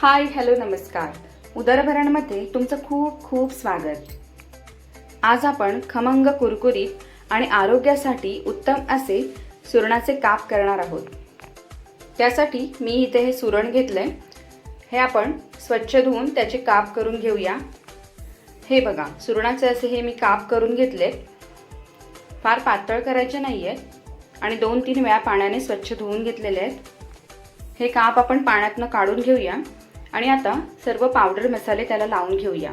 Hi hello नमस्कार. उदरभरणमध्ये तुमचं खूप खूप स्वागत. आज आपण खमंग कुरकुरीत आणि आरोग्यासाठी उत्तम असे सुरणाचे काप करणार आहोत. त्यासाठी मी इथे हे सुरण घेतलंय. हे आपण स्वच्छ धुवून त्याचे काप करून घेऊया. हे बघा सुरणाचे असे हे मी काप करून घेतले. फार पातळ करायचे नाही आहेत आणि दोन तीन वेळा पाण्याने स्वच्छ धुवून घेतलेले आहेत. हे काप आपण पाण्यातनं काढून घेऊया. आणि आता सर्व पावडर मसाले त्याला लावून घेऊया.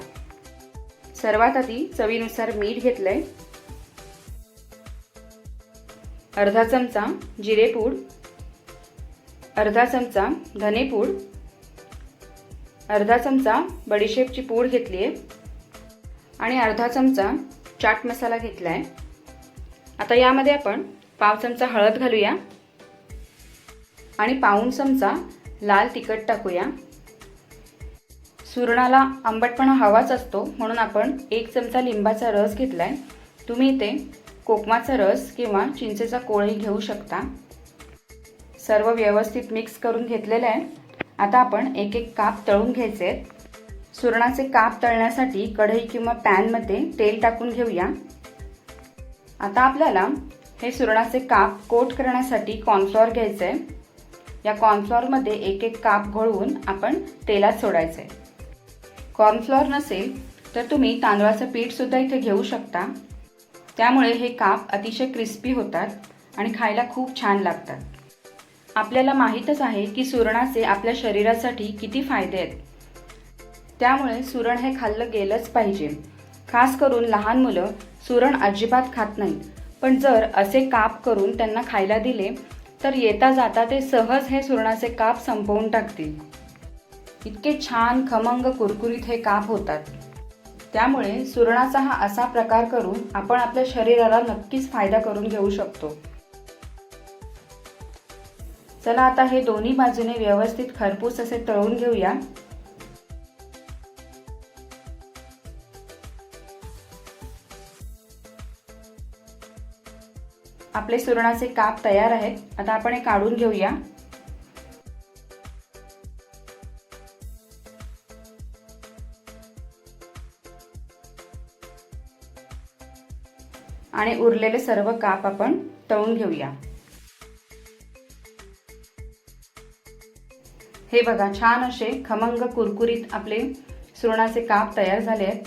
सर्वात आधी चवीनुसार मीठ घेतलंय. अर्धा चमचा जिरेपूड अर्धा चमचा धनेपूड अर्धा चमचा बडीशेपची पूड घेतली आहे आणि अर्धा चमचा चाट मसाला घेतला आहे आता यामध्ये आपण पाव चमचा हळद घालूया. आणि पाऊण चमचा लाल तिखट टाकूया. सुरणाला आंबटपणा हवाच असतो म्हणून आपण एक चमचा लिंबाचा रस घेतला आहे तुम्ही इथे कोकमाचा रस किंवा चिंचेचा कोळही घेऊ शकता. सर्व व्यवस्थित मिक्स करून घेतलेलं आहे. आता आपण एक एक काप तळून घ्यायचे आहेत. सुरणाचे काप तळण्यासाठी कढई किंवा पॅनमध्ये तेल टाकून घेऊया. आता आपल्याला हे सुरणाचे काप कोट करण्यासाठी कॉर्नफ्लॉर घ्यायचं आहे या कॉर्नफ्लॉरमध्ये एक एक काप घोळवून आपण तेलात सोडायचं आहे कॉर्नफ्लॉर नसेल तर तुम्ही तांदळाचं पीठसुद्धा इथे घेऊ शकता. त्यामुळे हे काप अतिशय क्रिस्पी होतात आणि खायला खूप छान लागतात. आपल्याला माहीतच आहे की सुरणाचे आपल्या शरीरासाठी किती फायदे आहेत. त्यामुळे सुरण हे खाल्लं गेलंच पाहिजे. खास करून लहान मुलं सुरण अजिबात खात नाहीत. पण जर असे काप करून त्यांना खायला दिले तर येता जाता ते सहज हे सुरणाचे काप संपवून टाकतील. इतके छान खमंग कुरकुरीत हे काप होतात. त्यामुळे सुरणाचा हा असा प्रकार करून आपण आपल्या शरीराला नक्कीच फायदा करून घेऊ शकतो. चला आता हे दोन्ही बाजूने व्यवस्थित खरपूस असे तळून घेऊया. आपले सुरणाचे काप तयार आहेत. आता आपण हे काढून घेऊया. आणि उरलेले सर्व काप आपण तळून घेऊया. हे बघा छान असे खमंग कुरकुरीत आपले सुरणाचे काप तयार झाले आहेत.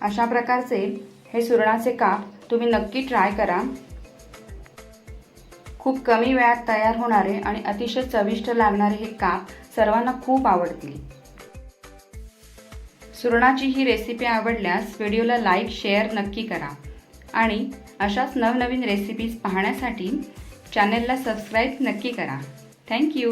अशा प्रकारचे हे सुरणाचे काप तुम्ही नक्की ट्राय करा. खूप कमी वेळात तयार होणारे आणि अतिशय चविष्ट लागणारे हे काप सर्वांना खूप आवडतील. सुरणाची ही रेसिपी आवडल्यास व्हिडिओला लाईक शेअर नक्की करा. आणि अशाच नवनवीन रेसिपीज पाहण्यासाठी चॅनेलला सबस्क्राईब नक्की करा. थँक्यू